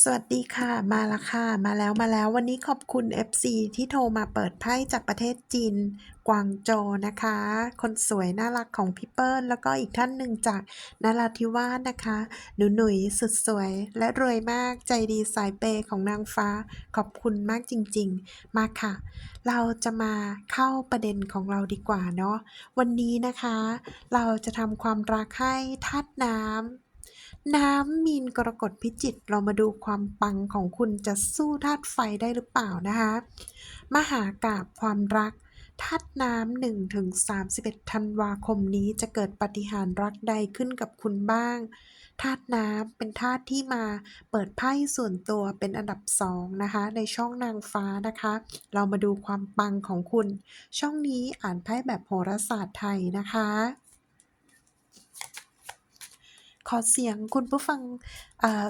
สวัสดีค่ะ มาล้วค่ะ มาแล้วมาแล้ว วันนี้ขอบคุณ FC ที่โทรมาเปิดไพ่จากประเทศจีน กวางโจนะคะ คนสวยน่ารักของพี่เปิ้ล แล้วก็อีกท่านหนึ่งจากนาราธิวาสนะคะ หนูหนุ่ยสุดสวย และรวยมากใจดีสายเปย์ของนางฟ้า ขอบคุณมากจริง ๆ มาค่ะ เราจะมาเข้าประเด็นของเราดีกว่าเนาะวันนี้นะคะ เราจะทำความรักให้ธาตุน้ำ น้ำมีนกรกฎพิจิตเรามาดูความปังของคุณจะสู้ธาตุไฟได้หรือเปล่านะคะ มหากาบความรักธาตุน้ำหนึ่งถึง31 ธันวาคมนี้จะเกิดปฏิหารรักใดขึ้นกับคุณบ้างธาตุน้ำเป็นธาตุที่มาเปิดไพ่ส่วนตัวเป็นอันดับสองนะคะ ในช่องนางฟ้านะคะ เรามาดูความปังของคุณ ช่องนี้อ่านไพ่แบบโหราศาสตร์ไทยนะคะ อเสียงคุณผู้ฟัง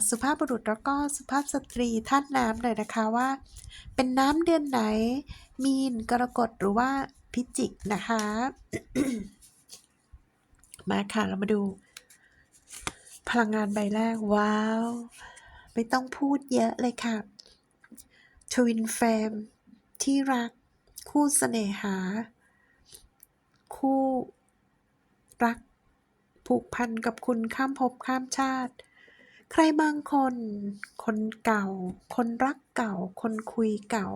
สุภาพบุรุษแล้วก็สุภาพสตรีท่านน้ำหน่อยนะคะว่า เป็นน้ำเดือนไหน มีนกรกฎหรือว่าพิจิกนะคะ มาค่ะเรามาดู พลังงานใบแรก ว้าว ไม่ต้องพูดเยอะเลยค่ะทวินแฟมที่รัก คู่เสน่หา คู่รัก ผูกพันกับคุณข้ามภพข้ามชาติ ใครบางคน คนเก่า คนรักเก่า คนคุยเก่า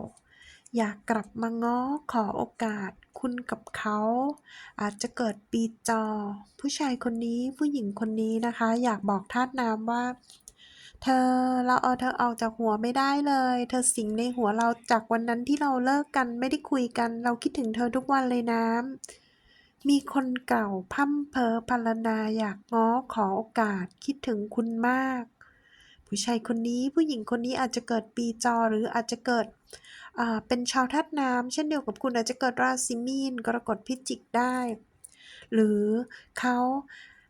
อยากกลับมาง้อขอโอกาส คุณกับเขา อาจจะเกิดปีจอ ผู้ชายคนนี้ผู้หญิงคนนี้นะคะ อยากบอกท่าสน้ำว่าเธอเราเอาเธอออกจากหัวไม่ได้เลย เธอสิงในหัวเราจากวันนั้นที่เราเลิกกันไม่ได้คุยกัน เราคิดถึงเธอทุกวันเลยน้ำ มีคนเก่าพั่มเพอพรรณนาอยากง้อขอโอกาสคิดถึงคุณมาก ผู้ชายคนนี้ผู้หญิงคนนี้อาจจะเกิดปีจอหรืออาจจะเกิดเป็นชาวธาตุน้ำเช่นเดียวกับคุณอาจจะเกิดราศีมีนกรกฎพิจิกได้ หรือเขา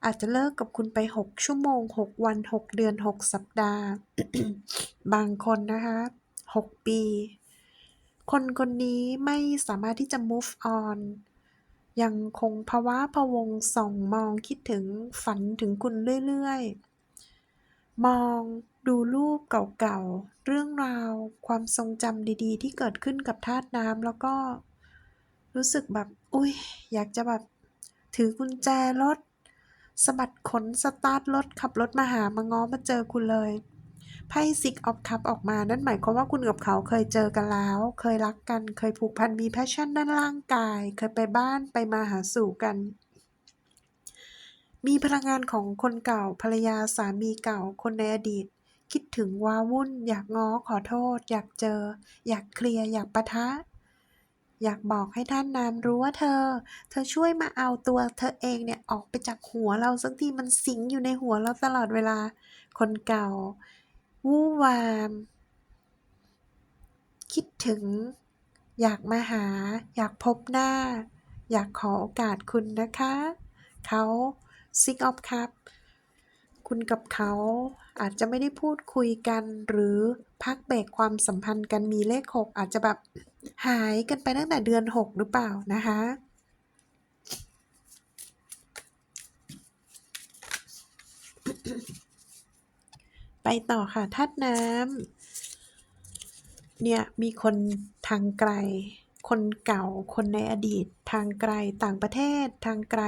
อาจจะเลิกกับคุณไป 6 ชั่วโมง 6 วัน 6 เดือน 6 สัปดาห์ บางคนนะคะ 6 ปี คนคนนี้ไม่สามารถที่จะ move on ยังคงภาวะพะวงส่องมองคิดถึงฝันถึงคุณเรื่อยๆ มองดูรูปเก่าๆ เรื่องราวความทรงจำดีๆ ที่เกิดขึ้นกับธาตุน้ำแล้วก็ รู้สึกแบบ อุ้ยอยากจะแบบ ถือกุญแจรถสะบัดขนสตาร์ทรถขับรถมาหามาง้อมาเจอคุณเลย ไพ่ซิกออฟคัพออกมา นั่นหมายความว่าคุณกับเขาเคยเจอกันแล้ว เคยรักกัน เคยผูกพันมีแพชชั่นด้านร่างกาย เคยไปบ้านไปมาหาสู่กัน มีพลังงานของคนเก่าภรรยาสามีเก่าคนในอดีต คิดถึงว้าวุ่น อยากง้อขอโทษ อยากเจอ อยากเคลียร์อยากปะทะอยากบอกให้ท่านน้ำรู้ว่าเธอ เธอช่วยมาเอาตัวเธอเองเนี่ย ออกไปจากหัวเราสักทีมันสิงอยู่ในหัวเราตลอดเวลา คนเก่า วู่วาม คิดถึง อยากมาหา อยากพบหน้า อยากขอโอกาสคุณนะคะ เขา Six of Cup คุณกับเขาอาจจะไม่ได้พูดคุยกัน หรือพักเบรกความสัมพันธ์กันมีเลขหกอาจจะแบบหายกันไปตั้งแต่เดือนหกหรือเปล่านะคะ ไปต่อค่ะธาตุน้ำเนี่ยมีคนทางไกล คนเก่า คนในอดีต ทางไกลต่างประเทศ ทางไกล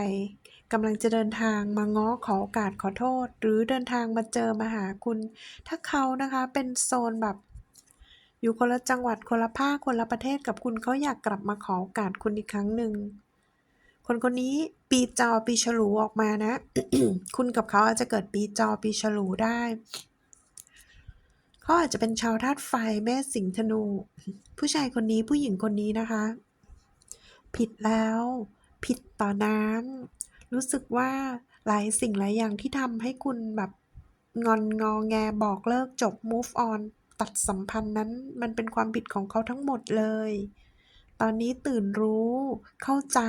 กำลังจะเดินทางมาง้อขอโอกาสขอโทษ หรือเดินทางมาเจอมาหาคุณ ถ้าเขานะคะเป็นโซนแบบ อยู่คนละจังหวัดคนละภาคคนละประเทศกับคุณเขาอยากกลับมาขอโอกาสคุณอีกครั้งหนึ่งคนคนนี้ปีจอปีฉลูออกมานะ คุณกับเขาอาจจะเกิดปีจอปีฉลูได้ เขาอาจจะเป็นชาวธาตุไฟแม่สิงห์ธนู ผู้ชายคนนี้ผู้หญิงคนนี้นะคะ ผิดแล้ว ผิดต่อน้ำรู้สึกว่าหลายสิ่งหลายอย่างที่ทำให้คุณแบบงอนงอแงบอกเลิกจบ move on ตัดสัมพันธ์นั้นมันเป็นความผิดของเขาทั้งหมดเลย ตอนนี้ตื่นรู้เข้าใจ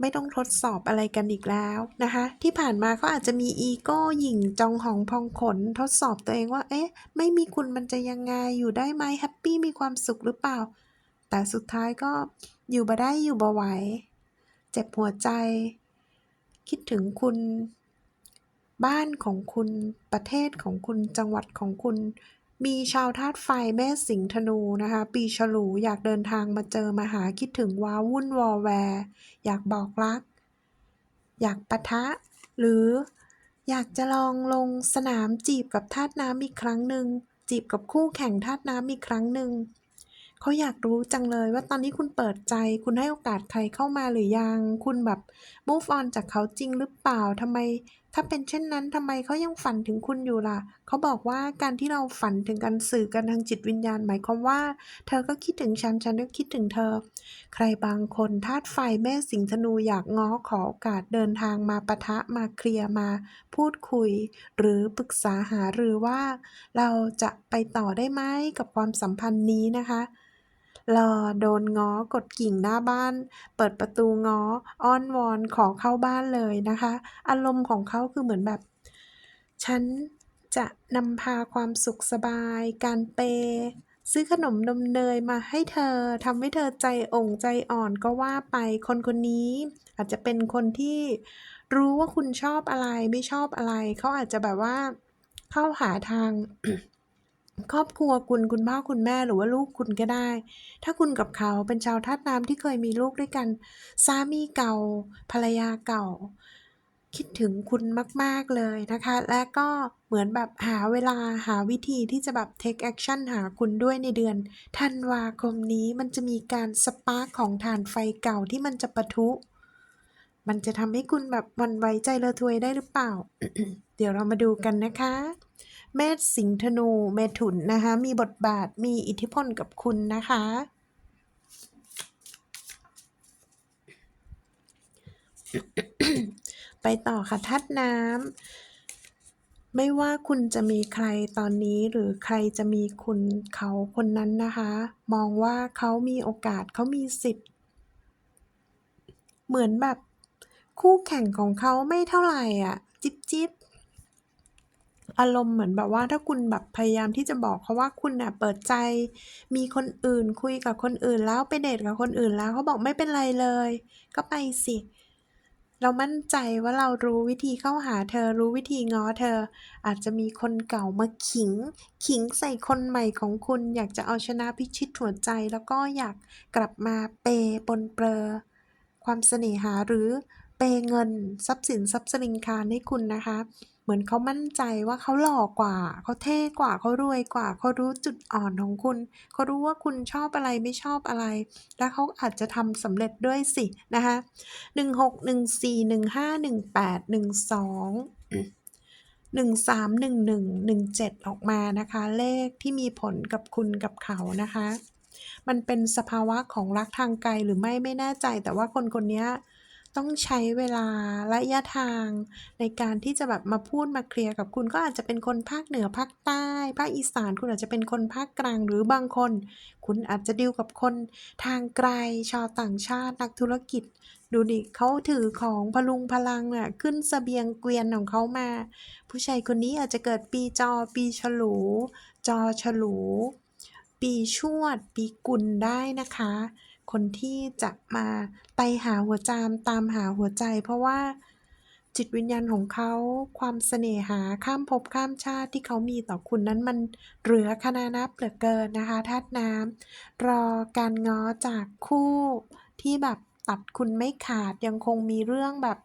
ไม่ต้องทดสอบอะไรกันอีกแล้วนะคะ ที่ผ่านมาเขาอาจจะมีอีโก้หยิ่งจองหองพองขน ทดสอบตัวเองว่า เอ๊ะ ไม่มีคุณมันจะยังไงอยู่ได้ไหมแฮปปี้มีความสุขหรือเปล่า แต่สุดท้ายก็อยู่บ่ได้อยู่บ่ไหว เจ็บหัวใจ คิดถึงคุณ บ้านของคุณประเทศของคุณจังหวัดของคุณ มีชาวธาตุไฟแม่สิงห์ธนูนะคะ ปีฉลูอยากเดินทางมาเจอมาหาคิดถึงว้าวุ่นวอแวร์ อยากบอกรัก อยากปะทะ หรืออยากจะลองลงสนามจีบกับธาตุน้ำอีกครั้งหนึ่งจีบกับคู่แข่งธาตุน้ำอีกครั้งหนึ่งเขาอยากรู้จังเลยว่าตอนนี้คุณเปิดใจ คุณให้โอกาสใครเข้ามาหรือยัง คุณแบบ move on จากเขาจริงหรือเปล่าทำไม ถ้าเป็นเช่นนั้นทำไมเขายังฝันถึงคุณอยู่ล่ะ เขาบอกว่าการที่เราฝันถึงกันสื่อกันทางจิตวิญญาณ หมายความว่า เธอก็คิดถึงฉัน ฉันก็คิดถึงเธอ ใครบางคนธาตุไฟแม่สิงห์ธนูอยากง้อขอโอกาสเดินทางมาปะทะมาเคลียร์มา พูดคุย หรือปรึกษาหารือว่า เราจะไปต่อได้ไหมกับความสัมพันธ์นี้นะคะ รอโดนง้อกดกิ่งหน้าบ้าน เปิดประตูง้อ อ้อนวอนขอเข้าบ้านเลยนะคะ อารมณ์ของเขาคือเหมือนแบบ ฉันจะนำพาความสุขสบาย การเปย์ซื้อขนมนมเนยมาให้เธอทำให้เธอใจองค์ใจอ่อนก็ว่าไปคนคนนี้ อาจจะเป็นคนที่รู้ว่าคุณชอบอะไรไม่ชอบอะไร เขาอาจจะแบบว่าเข้าหาทาง ครอบครัวคุณคุณพ่อคุณแม่หรือว่าลูกคุณก็ได้ ถ้าคุณกับเขาเป็นชาวธาตุน้ำที่เคยมีลูกด้วยกันสามีเก่า ภรรยาเก่า คิดถึงคุณมาก ๆ เลยนะคะ และก็เหมือนแบบหาเวลาหาวิธีที่จะแบบ take action หาคุณด้วยในเดือนธันวาคมนี้มันจะมีการสปาร์กของถ่านไฟเก่าที่มันจะปะทุ มันจะทำให้คุณแบบวันไหวใจระทวยได้หรือเปล่า เดี๋ยวเรามาดูกันนะคะ เมษสิงห์ธนูเมถุนนะคะ มีบทบาทมีอิทธิพลกับคุณนะคะ ไปต่อค่ะธาตุน้ำไม่ว่าคุณจะมีใครตอนนี้หรือใครจะมีคุณเขาคนนั้นนะคะ มองว่าเขามีโอกาสเขามีสิทธิ์ เหมือนแบบคู่แข่งของเขาไม่เท่าไหร่อะ จิบจิบ อารมณ์เหมือนแบบว่าถ้าคุณแบบพยายามที่จะบอกเขาว่าคุณน่ะเปิดใจ มีคนอื่นคุยกับคนอื่นแล้วไปเดทกับคนอื่นแล้วเขาบอกไม่เป็นไรเลย ก็ไปสิ เรามั่นใจว่าเรารู้วิธีเข้าหาเธอรู้วิธีง้อเธอ อาจจะมีคนเก่ามาขิง ขิงใส่คนใหม่ของคุณ อยากจะเอาชนะพิชิตหัวใจ แล้วก็อยากกลับมาเปย์ปนเปลอความเสน่หาหรือเปย์เงินทรัพย์สินทรัพย์สลิงคารให้คุณนะคะ เหมือนเขามั่นใจว่าเขาหล่อกว่า เขาเท่กว่าเขารวยกว่า เขารู้จุดอ่อนของคุณ เขารู้ว่าคุณชอบอะไรไม่ชอบอะไร และเขาอาจจะทำสำเร็จด้วยสินะคะหนึ่งหกหนึ่งสี่หนึ่งห้าหนึ่งแปดหนึ่งสองหนึ่งสามหนึ่งหนึ่งหนึ่งเจ็ดออกมานะคะ เลขที่มีผลกับคุณกับเขานะคะ มันเป็นสภาวะของรักทางไกลหรือไม่ไม่แน่ใจแต่ว่าคนคนนี้ ต้องใช้เวลาระยะทาง ในการที่จะแบบมาพูดมาเคลียร์กับคุณก็อาจจะเป็นคนภาคเหนือภาคใต้ภาคอีสานคุณอาจจะเป็นคนภาคกลางหรือบางคน คุณอาจจะดีลกับคนทางไกลชาวต่างชาตินักธุรกิจ ดูดิเขาถือของพลุงพลังอะขึ้นสเสบียงเกวียนของเขามา ผู้ชายคนนี้อาจจะเกิดปีจอปีฉลู จอฉลู ปีชวด ปีกุลได้นะคะ คนที่จะมาไปหาหัวจามตามหาหัวใจ เพราะว่าจิตวิญญาณของเขาความเสน่หาข้ามภพข้ามชาติที่เขามีต่อคุณนั้นมันเหลือคณานับเหลือเกินนะคะธาตุน้ำรอการง้อจากคู่ที่แบบตัดคุณไม่ขาดยังคงมีเรื่องแบบ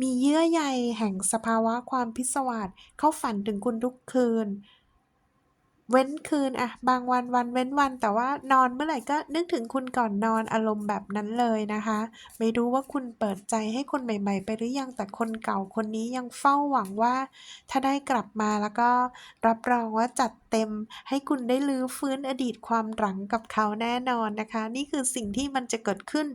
มีเยื่อใยแห่งสภาวะความพิศวาสเขาฝันถึงคุณทุกคืน เว้นคืนอะบางวันวันเว้นวัน แต่ว่านอนเมื่อไหร่ก็นึกถึงคุณก่อนนอนอารมณ์แบบนั้นเลยนะคะ ไม่รู้ว่าคุณเปิดใจให้คนใหม่ ๆ ไปหรือยังแต่คนเก่าคนนี้ยังเฝ้าหวังว่า ถ้าได้กลับมาแล้วก็รับรองว่าจัดเต็ม ให้คุณได้ลื้อฟื้นอดีตความหลังกับเขาแน่นอนนะคะ นี่คือสิ่งที่มันจะเกิดขึ้น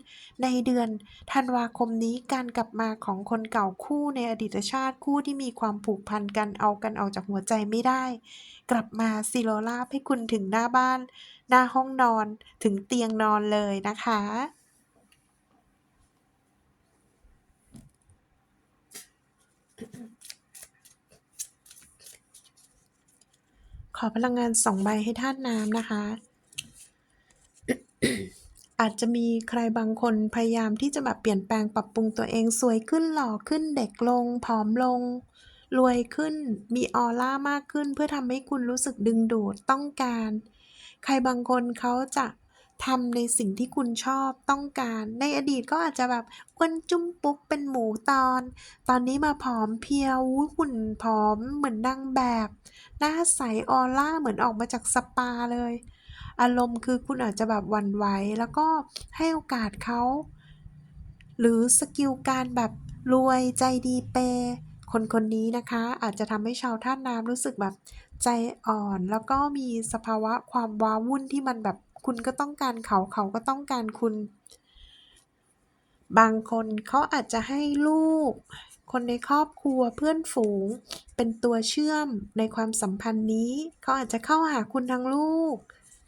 ในเดือนธันวาคมนี้การกลับมาของคนเก่าคู่ในอดีตชาติคู่ที่มีความผูกพันกันเอากันออกจากหัวใจไม่ได้ กลับมาซิโลลาให้คุณถึงหน้าบ้าน หน้าห้องนอนถึงเตียงนอนเลยนะคะ อพลังงานสองใบให้ท่านน้ำนะคะ อาจจะมีใครบางคนพยายามที่จะแบบเปลี่ยนแปลงปรับปรุงตัวเองสวยขึ้นหล่อขึ้นเด็กลงผอมลง รวยขึ้นมีออร่ามากขึ้น เพื่อทำให้คุณรู้สึกดึงดูดต้องการ ใครบางคนเขาจะ ทำในสิ่งที่คุณชอบต้องการ ในอดีตก็อาจจะแบบอ้วนจุ้มปุ๊กเป็นหมูตอน ตอนนี้มาผอมเพียวหุ่นผอมเหมือนนางแบบ หน้าใสออร่าเหมือนออกมาจากสปาเลย อารมณ์คือคุณอาจจะแบบวันไหวแล้วก็ให้โอกาสเขาหรือสกิลการแบบรวยใจดีเปย์คนคนนี้นะคะ อาจจะทำให้ชาวท่าน้ำรู้สึกแบบใจอ่อน แล้วก็มีสภาวะความว้าวุ่นที่มันแบบ คุณก็ต้องการเขาเขาก็ต้องการคุณ บางคนเขาอาจจะให้ลูก คนในครอบครัวเพื่อนฝูง เป็นตัวเชื่อมในความสัมพันธ์นี้ เขาอาจจะเข้าหาคุณทั้งลูก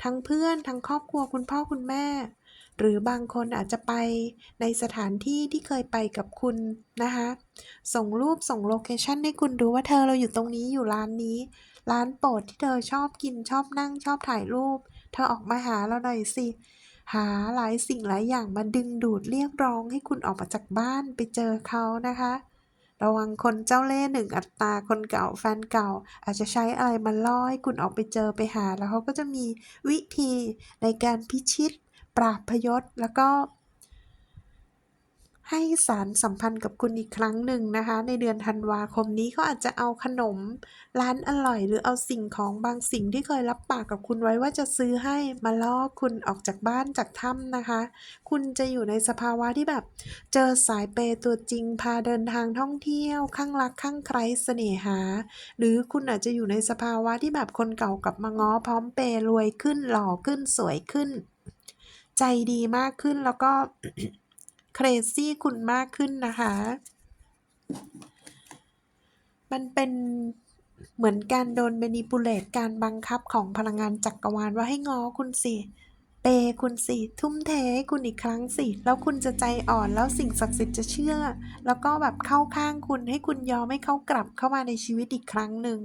ทั้งเพื่อนทั้งครอบครัวคุณพ่อคุณแม่ หรือบางคนอาจจะไปในสถานที่ที่เคยไปกับคุณนะคะส่งรูปส่งโลเคชันให้คุณดูว่าเธอเราอยู่ตรงนี้อยู่ร้านนี้ร้านโปรดที่เธอชอบกินชอบนั่งชอบถ่ายรูป เธอออกมาหาเราหน่อยสิ หาหลายสิ่งหลายอย่างมาดึงดูดเรียกร้องให้คุณออกมาจากบ้านไปเจอเขานะคะ ระวังคนเจ้าเล่ห์หนึ่งอัตราคนเก่าแฟนเก่า อาจจะใช้อะไรมาล่อให้คุณออกไปเจอไปหาแล้วเขาก็จะมีวิธีในการพิชิต ปราบพยศแล้วก็ ให้สารสัมพันธ์กับคุณอีกครั้งหนึ่งนะคะ ในเดือนธันวาคมนี้เขาอาจจะเอาขนมร้านอร่อย หรือเอาสิ่งของบางสิ่งที่เคยรับปากกับคุณไว้ว่าจะซื้อให้มาล่อคุณออกจากบ้านจากถ้ำนะคะ คุณจะอยู่ในสภาวะที่แบบ เจอสายเปย์ตัวจริงพาเดินทางท่องเที่ยวข้างรักข้างใครเสน่หา หรือคุณอาจจะอยู่ในสภาวะที่แบบคนเก่ากลับมาง้อพร้อมเปย์รวยขึ้นหล่อขึ้นสวยขึ้น ใจดีมากขึ้นแล้วก็ เครซี่คุณมากขึ้นนะคะ มันเป็นเหมือนการโดนเ a นิปูเลตการบังคับของพลังงานจักรวาลว่าให้งอคุณสิเปคุณสิทุ่มเทให้คุณอีกครั้งสิ แล้วคุณจะใจอ่อนแล้วสิ่งศักดิ์สิทธิ์จะเชื่อ แล้วก็แบบเข้าข้างคุณให้คุณยอมให้เขากลับเข้ามาในชีวิตอีกครั้งหนึ่ง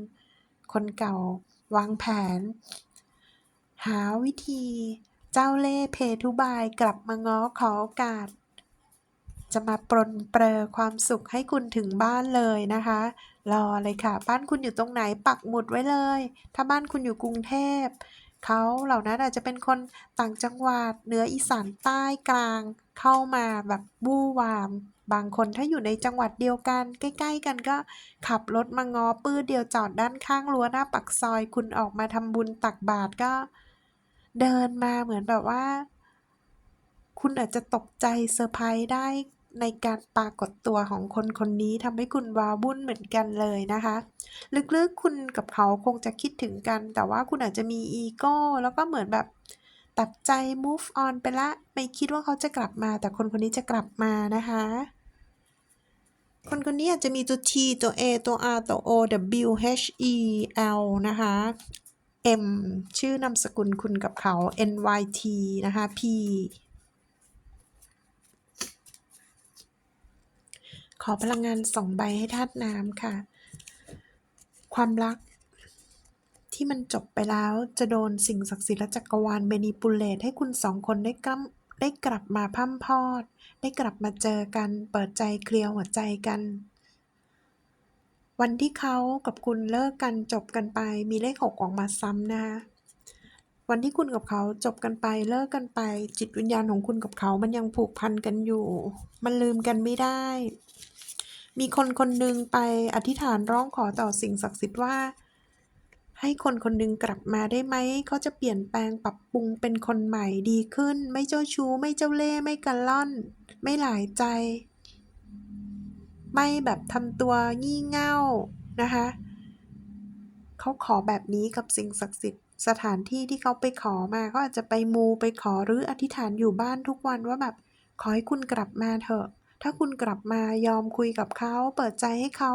คนเก่าวางแผน หาวิธี เจ้าเล่ห์เพทุบายกลับมาง้อขอโอกาส จะมาปรนเปรอความสุขให้คุณถึงบ้านเลยนะคะ รอเลยค่ะ บ้านคุณอยู่ตรงไหนปักหมุดไว้เลย ถ้าบ้านคุณอยู่กรุงเทพเขาเหล่านั้นอาจจะเป็นคนต่างจังหวัดเหนืออีสานใต้กลาง เข้ามาแบบบู้วาม บางคนถ้าอยู่ในจังหวัดเดียวกัน ใกล้ ๆ กันก็ขับรถมางอปื้ดเดียวจอดด้านข้างรั้วหน้าปักซอย คุณออกมาทำบุญตักบาตรก็ เดินมาเหมือนแบบว่า คุณอาจจะตกใจเซอร์ไพรส์ได้ ในการปรากฏตัวของคนคนนี้ทำให้คุณว้าวุ่นเหมือนกันเลยนะคะ ลึกๆคุณกับเขาคงจะคิดถึงกัน แต่ว่าคุณอาจจะมีอีโก้แล้วก็เหมือนแบบตัดใจ move on ไปละ ไม่คิดว่าเขาจะกลับมา แต่คนคนนี้จะกลับมานะคะ คนคนนี้อาจจะมีตัว T ตัว A ตัว R ตัว O W H E L นะคะ M ชื่อนามสกุลคุณกับเขา N Y T นะคะ P ขอพลังงานสองใบให้ธาตุน้ำค่ะ ความรักที่มันจบไปแล้วจะโดนสิ่งศักดิ์สิทธิ์และจักรวาลเบนิปูเลตให้คุณสองคนได้กลับได้กลับมาพร่ำพอด ได้กลับมาเจอกัน เปิดใจเคลียร์หัวใจกัน วันที่เขากับคุณเลิกกันจบกันไปมีเลขหกออกมาซ้ำนะคะวันที่คุณกับเขาจบกันไปเลิกกันไป จิตวิญญาณของคุณกับเขามันยังผูกพันกันอยู่ มันลืมกันไม่ได้ มีคนคนหนึ่งไปอธิษฐานร้องขอต่อสิ่งศักดิ์สิทธิ์ว่า ให้คนคนหนึ่งกลับมาได้ไหมเขาจะเปลี่ยนแปลงปรับปรุงเป็นคนใหม่ดีขึ้น ไม่เจ้าชู้ไม่เจ้าเล่ห์ไม่กันล่อน ไม่หลายใจ ไม่แบบทำตัวงี่เง่านะคะเขาขอแบบนี้กับสิ่งศักดิ์สิทธิ์สถานที่ที่เขาไปขอมาเขาอาจจะไปมูไปขอหรืออธิษฐานอยู่บ้านทุกวันว่าแบบ ขอให้คุณกลับมาเถอะ ถ้าคุณกลับมายอมคุยกับเขา เปิดใจให้เขา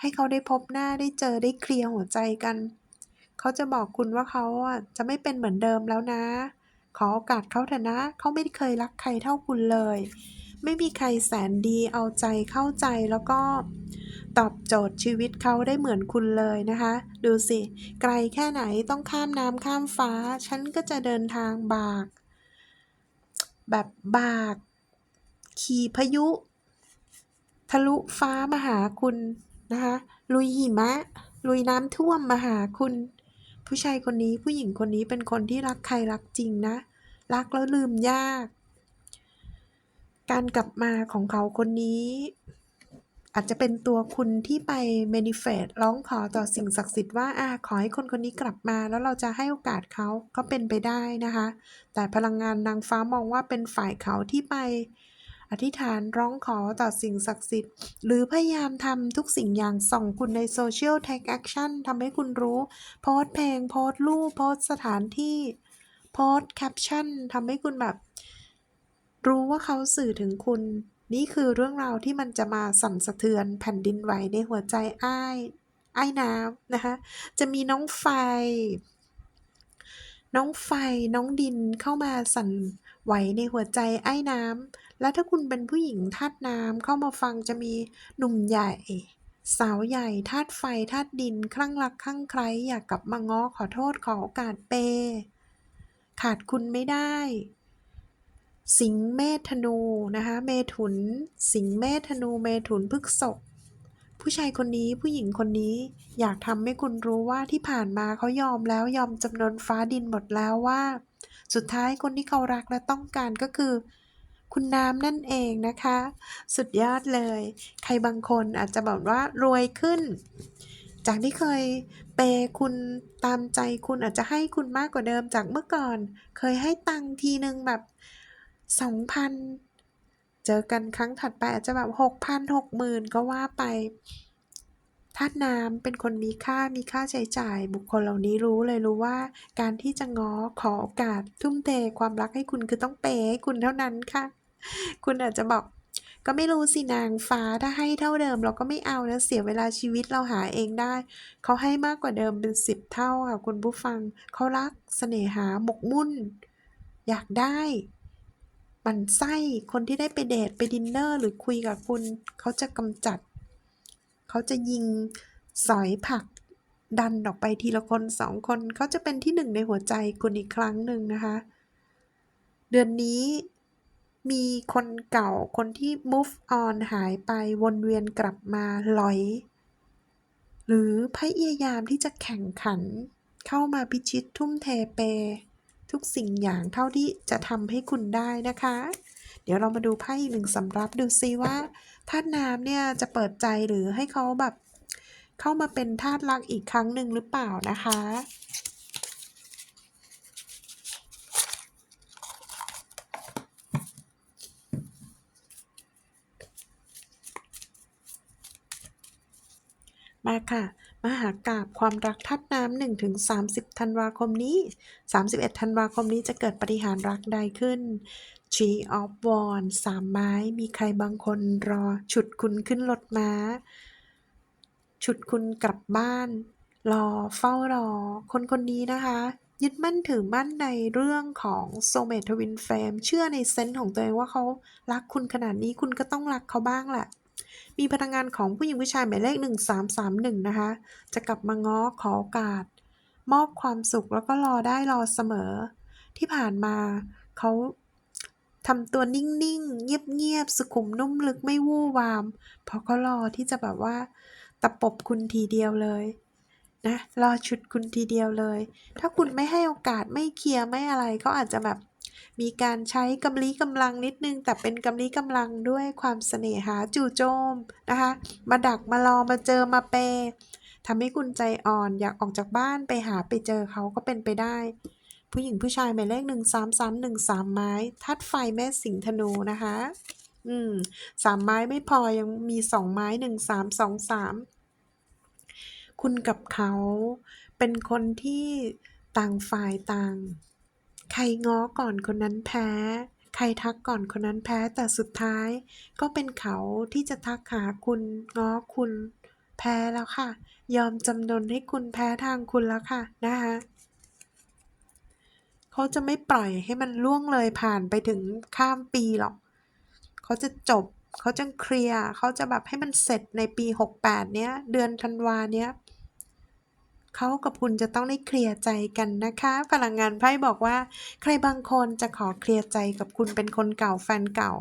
ให้เขาได้พบหน้าได้เจอได้เคลียร์หัวใจกัน เขาจะบอกคุณว่าเขาอะจะไม่เป็นเหมือนเดิมแล้วนะ ขอโอกาสเขาเถอะนะ เขาไม่เคยรักใครเท่าคุณเลย ไม่มีใครแสนดีเอาใจเข้าใจแล้วก็ตอบโจทย์ชีวิตเขาได้เหมือนคุณเลยนะคะ ดูสิ ไกลแค่ไหนต้องข้ามน้ำข้ามฟ้า ฉันก็จะเดินทางบาก แบบบาก ขี่พายุ ทะลุฟ้ามาหาคุณนะคะลุยหิมะ ลุยน้ำท่วมมาหาคุณ ผู้ชายคนนี้ผู้หญิงคนนี้เป็นคนที่รักใครรักจริงนะ รักแล้วลืมยาก การกลับมาของเขาคนนี้อาจจะเป็นตัวคุณที่ไป manifest ร้องขอต่อสิ่งศักดิ์สิทธิ์ว่าอาขอให้คนคนนี้กลับมา แล้วเราจะให้โอกาสเขาก็เป็นไปได้นะคะ แต่พลังงานนางฟ้ามองว่าเป็นฝ่ายเขาที่ไป อธิษฐานร้องขอต่อสิ่งศักดิ์สิทธิ์ หรือพยายามทำทุกสิ่งอย่างส่องคุณในโซเชียล take action ทำให้คุณรู้ โพสเพลงโพสรูปโพสสถานที่ โพสแคปชั่นทำให้คุณแบบ รู้ว่าเขาสื่อถึงคุณ นี่คือเรื่องราวที่มันจะมาสั่นสะเทือนแผ่นดินไหวในหัวใจอ้ายอ้ายน้ำนะคะ จะมีน้องไฟ น้องไฟน้องดินเข้ามาสั่นไหวในหัวใจไอ้น้ำ และถ้าคุณเป็นผู้หญิงธาตุน้ำเข้ามาฟังจะมีหนุ่มใหญ่ สาวใหญ่ธาตุไฟธาตุดินคลั่งรักคลั่งไคล้อยากกลับมาง้อขอโทษขอโอกาสเปย์ขาดคุณไม่ได้ สิงเมธนูนะคะเมถุน สิงเมธนูเมถุนพฤกษกผู้ชายคนนี้ผู้หญิงคนนี้อยากทำให้คุณรู้ว่าที่ผ่านมาเขายอมแล้วยอมจำนนฟ้าดินหมดแล้วว่า สุดท้ายคนที่เขารักและต้องการก็คือ คุณน้ำนั่นเองนะคะ สุดยอดเลย ใครบางคนอาจจะบอกว่ารวยขึ้น จากที่เคยเปย์คุณตามใจคุณอาจจะให้คุณมากกว่าเดิมจากเมื่อก่อน เคยให้ตังค์ทีนึงแบบสองพันเจอกันครั้งถัดไปอาจจะแบบหกพันหกหมื่นก็ว่าไปธาตุน้ำเป็นคนมีค่ามีค่าใช้จ่าย บุคคลเหล่านี้รู้เลยรู้ว่า การที่จะง้อขอโอกาสทุ่มเทความรักให้คุณคือต้องเปย์ให้คุณเท่านั้นค่ะ คุณอาจจะบอกก็ไม่รู้สินางฟ้าถ้าให้เท่าเดิม เราก็ไม่เอานะเสียเวลาชีวิตเราหาเองได้ เขาให้มากกว่าเดิมเป็นสิบเท่าค่ะคุณผู้ฟังเขารักเสน่หาหมกมุ่น อยากได้ มันไส้คนที่ได้ไปเดทไปดินเนอร์หรือคุยกับคุณ เขาจะกำจัด เขาจะยิงสอยผัก ดันออกไปทีละคนสองคน เขาจะเป็นที่หนึ่งในหัวใจคุณอีกครั้งหนึ่งนะคะ เดือนนี้ มีคนเก่าคนที่ move on หายไปวนเวียนกลับมาหลอย หรือพยายามที่จะแข่งขัน เข้ามาพิชิตทุ่มเทเป ทุกสิ่งอย่างเท่าที่จะทำให้คุณได้นะคะ เดี๋ยวเรามาดูไพ่หนึ่งสำรับดูซิว่าธาตุน้ำเนี่ยจะเปิดใจหรือให้เขาแบบ เข้ามาเป็นธาตุรักอีกครั้งหนึ่งหรือเปล่านะคะ มาค่ะ มหากาบความรักทัดน้ำ1ถึง30ธันวาคมนี้31ธันวาคมนี้จะเกิดปฏิหารรักใดขึ้น Tree of Wands สามไม้ มีใครบางคนรอ ฉุดคุณขึ้นรถม้า ฉุดคุณกลับบ้าน รอเฝ้ารอ คนคนนี้นะคะ ยึดมั่นถือมั่นในเรื่องของโซเมทวินเฟมเชื่อในเซนส์ของตัวเองว่าเขารักคุณขนาดนี้คุณก็ต้องรักเขาบ้างแหละ มีพลังงานของผู้หญิงผู้ชายหมายเลข 1331 นะคะ จะกลับมาง้อขอโอกาส มอบความสุขแล้วก็รอได้รอเสมอ ที่ผ่านมาเขาทำตัวนิ่งๆ เงียบๆ สุขุมนุ่มลึกไม่วู่วาม เพราะเขารอที่จะแบบว่า ตะปบคุณทีเดียวเลยนะรอชุดคุณทีเดียวเลย ถ้าคุณไม่ให้โอกาสไม่เคลียร์ไม่อะไรก็อาจจะแบบ มีการใช้กำลีกำลังนิดนึง แต่เป็นกำลีกำลังด้วยความเสน่หาจู่โจมนะคะ มาดักมารอมาเจอมาเปทำให้คุณใจอ่อนอยากออกจากบ้านไปหาไปเจอเขาก็เป็นไปได้ ผู้หญิงผู้ชายหมายเลขหนึ่งสามสามหนึ่งสามไม้ทัดไฟแม่สิงห์ธนูนะคะ อืมสามไม้ไม่พอยังมีสองไม้หนึ่งสามสองสามคุณกับเขาเป็นคนที่ต่างฝ่ายต่าง ใครง้อก่อนคนนั้นแพ้ ใครทักก่อนคนนั้นแพ้ แต่สุดท้าย ก็เป็นเขาที่จะทักหาคุณง้อคุณ แพ้แล้วค่ะ ยอมจำนนให้คุณแพ้ทางคุณแล้วค่ะนะคะเขาจะไม่ปล่อยให้มันล่วงเลยผ่านไปถึงข้ามปีหรอก เขาจะจบ เขาจะเคลียร์ เขาจะแบบให้มันเสร็จในปี 68 เนี้ย เดือนธันวาเนี้ย เขากับคุณจะต้องได้เคลียร์ใจกันนะคะ พลังงานไพ่บอกว่า ใครบางคนจะขอเคลียร์ใจกับคุณเป็นคนเก่าแฟนเก่า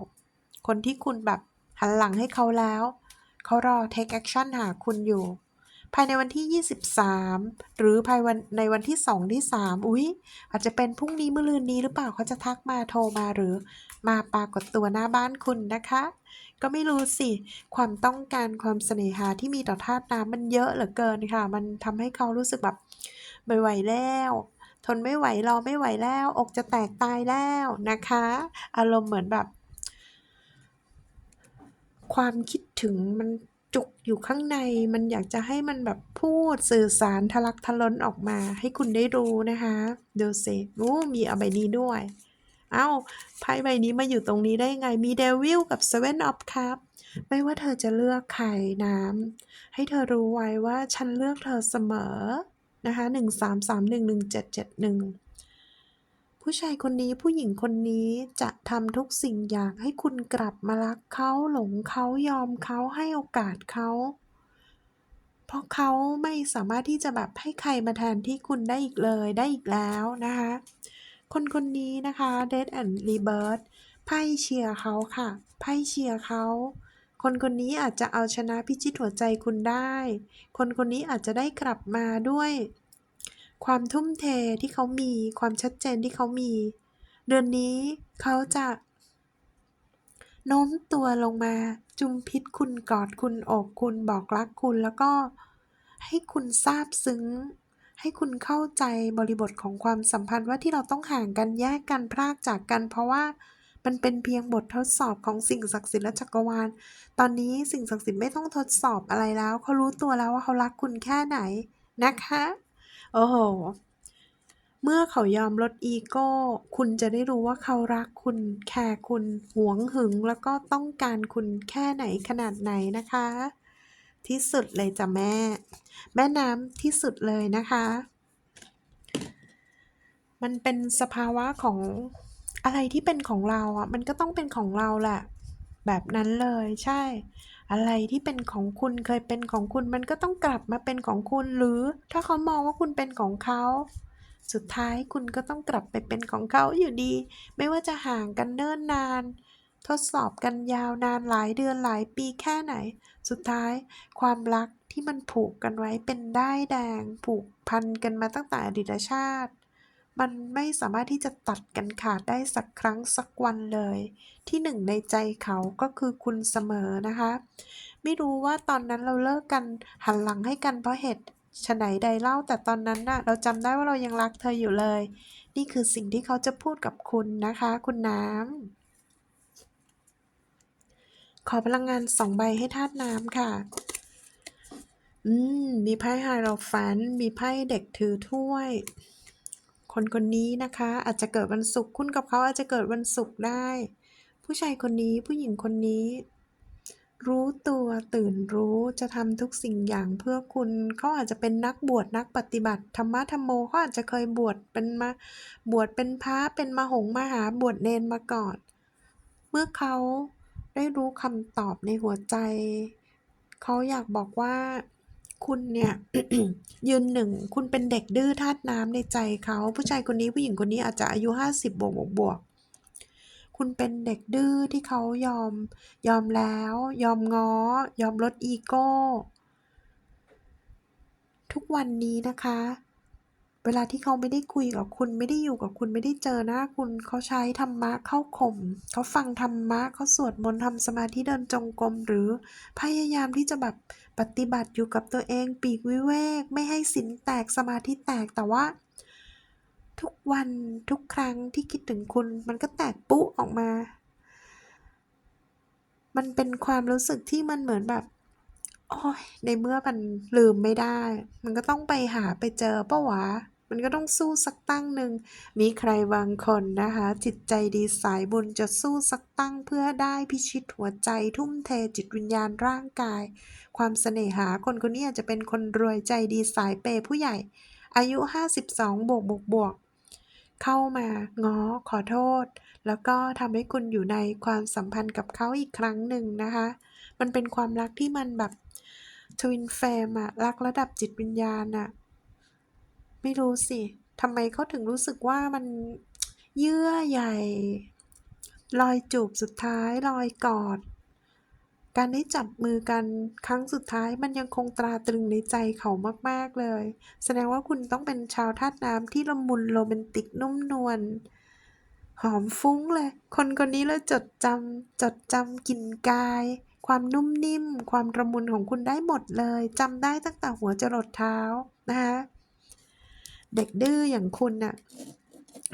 คนที่คุณแบบหันหลังให้เขาแล้ว เขารอ take action หาคุณอยู่ ภายในวันที่ 23 หรือภายวันในวันที่ 2 ที่ 3 อุ๊ย อาจจะเป็นพรุ่งนี้มะรืนนี้หรือเปล่าเขาจะทักมาโทรมาหรือ มาปรากฏตัวหน้าบ้านคุณนะคะ ก็ไม่รู้สิ ความต้องการความเสน่หาที่มีต่อธาตุน้ำมันเยอะเหลือเกินค่ะ มันทำให้เขารู้สึกแบบไม่ไหวแล้วทนไม่ไหวรอไม่ไหวแล้ว อกจะแตกตายแล้วนะคะ อารมณ์เหมือนแบบ ความคิดถึงมัน จุกอยู่ข้างในมันอยากจะให้มันแบบพูดสื่อสารทะลักทะล้นออกมา ให้คุณได้รู้นะคะดูสิอู้มีเอาใบนี้ด้วย เอ้าไพ่ใบนี้มาอยู่ตรงนี้ได้ไงมีเดวิลกับ Seven of Cups ไม่ว่าเธอจะเลือกใครน้ำให้เธอรู้ไว้ว่าฉันเลือกเธอเสมอนะคะหนึ่งสามสามหนึ่งหนึ่งเจ็ดเจ็ดหนึ่ง ผู้ชายคนนี้ผู้หญิงคนนี้จะทำทุกสิ่งอย่างให้คุณกลับมารักเขาหลงเขายอมเขาให้โอกาสเขา เพราะเขาไม่สามารถที่จะแบบให้ใครมาแทนที่คุณได้อีกเลยได้อีกแล้วนะคะ คนคนนี้นะคะ Dead and Rebirth ไพ่เชียร์เขาค่ะ ไพ่เชียร์เขา คนคนนี้อาจจะเอาชนะพิชิตหัวใจคุณได้ คนคนนี้อาจจะได้กลับมาด้วย ความทุ่มเทที่เขามี ความชัดเจนที่เขามี เดือนนี้เขาจะโน้มตัวลงมาจุมพิษคุณกอดคุณโอบคุณบอกรักคุณแล้วก็ให้คุณซาบซึ้ง ให้คุณเข้าใจบริบทของความสัมพันธ์ว่าที่เราต้องห่างกันแยกกันพรากจากกัน เพราะว่ามันเป็นเพียงบททดสอบของสิ่งศักดิ์สิทธิ์และจักรวาล ตอนนี้สิ่งศักดิ์สิทธิ์ไม่ต้องทดสอบอะไรแล้วเขารู้ตัวแล้วว่าเขารักคุณแค่ไหนนะคะ โอ้โห เมื่อเขายอมลดอีโก้ คุณจะได้รู้ว่าเขารักคุณแคร์คุณหวงหึง แล้วก็ต้องการคุณแค่ไหนขนาดไหนนะคะ ที่สุดเลยจ้ะแม่ แม่น้ำที่สุดเลยนะคะ มันเป็นสภาวะของอะไรที่เป็นของเราอะ มันก็ต้องเป็นของเราแหละ แบบนั้นเลยใช่ อะไรที่เป็นของคุณเคยเป็นของคุณมันก็ต้องกลับมาเป็นของคุณ หรือถ้าเขามองว่าคุณเป็นของเขา สุดท้ายคุณก็ต้องกลับไปเป็นของเขาอยู่ดี ไม่ว่าจะห่างกันเนิ่นนาน ทดสอบกันยาวนานหลายเดือนหลายปีแค่ไหน สุดท้ายความรักที่มันผูกกันไว้เป็นได้แดง ผูกพันกันมาตั้งแต่อดีตชาติ มันไม่สามารถที่จะตัดกันขาดได้สักครั้งสักวันเลย ที่หนึ่งในใจเขาก็คือคุณเสมอนะคะ ไม่รู้ว่าตอนนั้นเราเลิกกันหันหลังให้กันเพราะเหตุฉไหนใดเล่าแต่ตอนนั้นน่ะเราจำได้ว่าเรายังรักเธออยู่เลย นี่คือสิ่งที่เขาจะพูดกับคุณนะคะ คุณน้ำขอพลังงานสองใบให้ธาตุน้ำค่ะอืมมีไพ่ไฮโรฟันมีไพ่เด็กถือถ้วย คนคนนี้นะคะ อาจจะเกิดวันศุกร์คุณกับเขาอาจจะเกิดวันศุกร์ได้ ผู้ชายคนนี้ผู้หญิงคนนี้ รู้ตัวตื่นรู้จะทำทุกสิ่งอย่างเพื่อคุณเขาอาจจะเป็นนักบวชนักปฏิบัติธรรมะธรรมโมเขาอาจจะเคยบวชเป็นมาบวชเป็นพระเป็นมหงมหาบวชเนนมาก่อน เมื่อเขาได้รู้คำตอบในหัวใจ เขาอยากบอกว่า คุณเนี่ยยืนหนึ่ง คุณเป็นเด็กดื้อธาตุน้ำในใจเขา ผู้ชายคนนี้ผู้หญิงคนนี้อาจจะอายุห้าสิบบวกบวกบวกคุณเป็นเด็กดื้อที่เขายอมยอมแล้ว ยอมง้อ ยอมลดอีโก้ ทุกวันนี้นะคะ เวลาที่เขาไม่ได้คุยกับคุณไม่ได้อยู่กับคุณไม่ได้เจอหน้าคุณเขาใช้ธรรมะเข้าข่มเขาฟังธรรมะเขาสวดมนต์ทำสมาธิเดินจงกรมหรือพยายามที่จะแบบปฏิบัติอยู่กับตัวเอง ปีกวิเวก ไม่ให้สินแตกสมาธิแตกแต่ว่า ทุกวันทุกครั้งที่คิดถึงคุณ มันก็แตกปุ๊ออกมา มันเป็นความรู้สึกที่มันเหมือนแบบโอ้ยในเมื่อมันลืมไม่ได้ มันก็ต้องไปหาไปเจอปะวะ มันก็ต้องสู้สักตั้งหนึ่ง มีใครบางคนนะคะ จิตใจดีสายบุญจะสู้สักตั้งเพื่อได้พิชิตหัวใจทุ่มเทจิตวิญญาณร่างกาย ความเสน่หาคนคนนี้อาจจะเป็นคนรวยใจดีสายเปย์ผู้ใหญ่ อายุ 52 บวกบวกบวกเข้ามาง้อขอโทษ แล้วก็ทำให้คุณอยู่ในความสัมพันธ์กับเขาอีกครั้งหนึ่งนะคะ มันเป็นความรักที่มันแบบทวินแฟมอะรักระดับจิตวิญญาณอะ ไม่รู้สิทำไมเขาถึงรู้สึกว่ามันเยื่อใหญ่ รอยจูบสุดท้ายรอยกอด การได้จับมือกันครั้งสุดท้ายมันยังคงตราตรึงในใจเขามาก ๆ เลย แสดงว่าคุณต้องเป็นชาวธาตุน้ำที่ละมุนโรแมนติกนุ่มนวลหอมฟุ้งเลย คนคนนี้เลยจดจำจดจำกลิ่นกาย ความนุ่มนิ่ม ความระมุนของคุณได้หมดเลยจำได้ตั้งแต่หัวจรดเท้านะคะ เด็กดื้ออย่างคุณน่ะ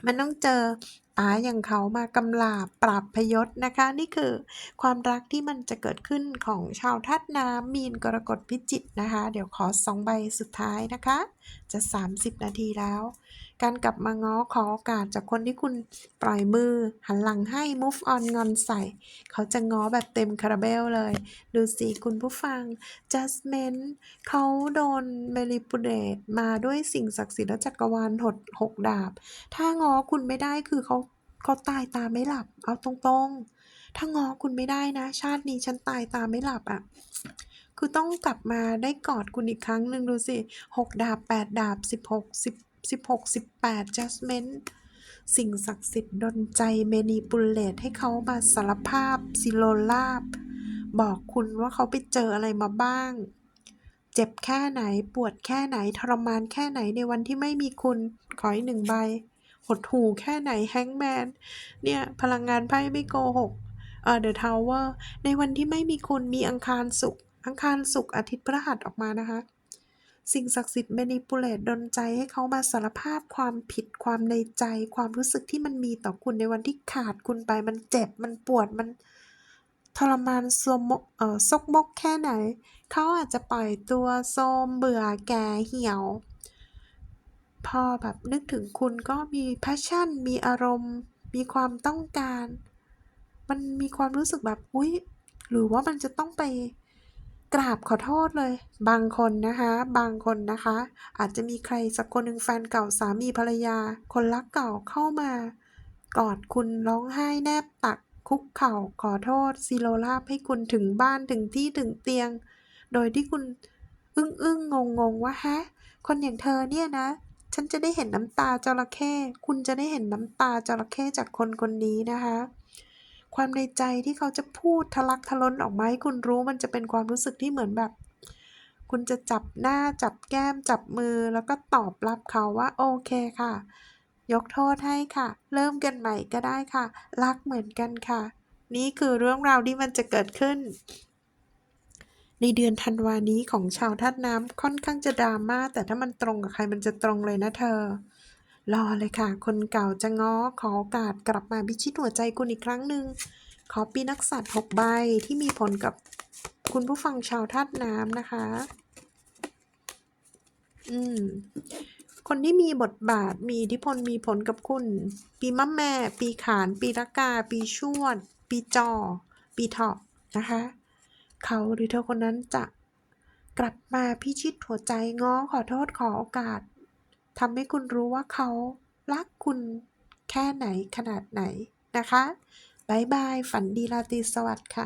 มันต้องเจอตาอย่างเขามากำลาบปราบพยศนะคะ นี่คือความรักที่มันจะเกิดขึ้นของชาวธาตุน้ำมีนกรกฎพิจิตนะคะ เดี๋ยวขอสองใบสุดท้ายนะคะ จะ 30 นาทีแล้ว การกลับมาง้อขอโอกาสจากคนที่คุณปล่อยมือ หันหลังให้ move on งอนใส่ เขาจะง้อแบบเต็มคาราเบลเลย ดูสิคุณผู้ฟัง Jasmine เขาโดน manipulate มาด้วยสิ่งศักดิ์สิทธิ์และจักรวาลหดหกดาบ ถ้าง้อคุณไม่ได้คือเขาเขาตายตาไม่หลับ เอาตรงๆ ถ้าง้อคุณไม่ได้นะ ชาตินี้ฉันตายตาไม่หลับอะ่ะ คือต้องกลับมาได้กอดคุณอีกครั้งหนึ่งดูสิหกดาบแปดดาบสิบหกสิบสิบหกสิบแปด Jasmine สิ่งศักดิ์สิทธิ์ดนใจเมนิปุเลตให้เขามาสารภาพซิโลลาบ บอกคุณว่าเขาไปเจออะไรมาบ้าง เจ็บแค่ไหนปวดแค่ไหนทรมานแค่ไหนในวันที่ไม่มีคุณ ขออีกหนึ่งใบ หดหูแค่ไหนแฮงแมน เนี่ย พลังงานไพ่ไม่โกหกเอ่อ The Tower ในวันที่ไม่มีคุณมีอังคารศุกร์ อังคารศุกร์อาทิตย์พฤหัสออกมานะคะ สิ่งศักดิ์สิทธิ์ m a n i p u l a t ดนใจให้เขามาสารภาพความผิดความในใจ ความรู้สึกที่มันมีต่อคุณในวันที่ขาดคุณไปมันเจ็บมันปวดมันทรมานสมกเอ่อซกมกแค่ไหน เขาอาจจะปล่อยตัวโทมเบื่อแก่เหี่ยว พอแบบนึกถึงคุณก็มี passion มีอารมณ์ มีความต้องการ มันมีความรู้สึกแบบ อุ๊ย หรือว่ามันจะต้องไป กราบขอโทษเลย บางคนนะคะ บางคนนะคะ อาจจะมีใครสักคนหนึ่งแฟนเก่าสามีภรรยา คนรักเก่าเข้ามากอดคุณร้องไห้แนบตักคุกเข่าขอโทษซีโรลาบให้คุณถึงบ้านถึงที่ถึงเตียง โดยที่คุณอึ้งอึ้งงงงว่าฮะ คนอย่างเธอเนี่ยนะ ฉันจะได้เห็นน้ำตาจระเข้คุณจะได้เห็นน้ำตาจระเข้จากคนคนนี้นะคะ ความในใจที่เขาจะพูดทะลักทะล้นออกมาให้คุณรู้มันจะเป็นความรู้สึกที่เหมือนแบบ คุณจะจับหน้าจับแก้มจับมือแล้วก็ตอบรับเขาว่าโอเคค่ะ ยกโทษให้ค่ะ เริ่มกันใหม่ก็ได้ค่ะ รักเหมือนกันค่ะ นี่คือเรื่องราวที่มันจะเกิดขึ้น ในเดือนธันวานี้ของชาวธาตุน้ำค่อนข้างจะดราม่าแต่ถ้ามันตรงกับใครมันจะตรงเลยนะเธอ รอเลยค่ะ คนเก่าจะง้อขอโอกาสกลับมาพิชิตหัวใจคุณอีกครั้งหนึ่ง ขอปีนักสัตว์หกใบที่มีผลกับคุณผู้ฟังชาวธาตุน้ำนะคะ อืม คนที่มีบทบาทมีอิทธิพลมีผลกับคุณ ปีมะแม่ ปีขาน ปีละกา ปีชวด ปีจอ ปีเถาะนะคะ เขาหรือเธอคนนั้นจะกลับมาพิชิตหัวใจง้อขอโทษขอโอกาส ทำให้คุณรู้ว่าเขารักคุณแค่ไหนขนาดไหนนะคะบายบาย ฝันดีราตรีสวัสดิ์ค่ะ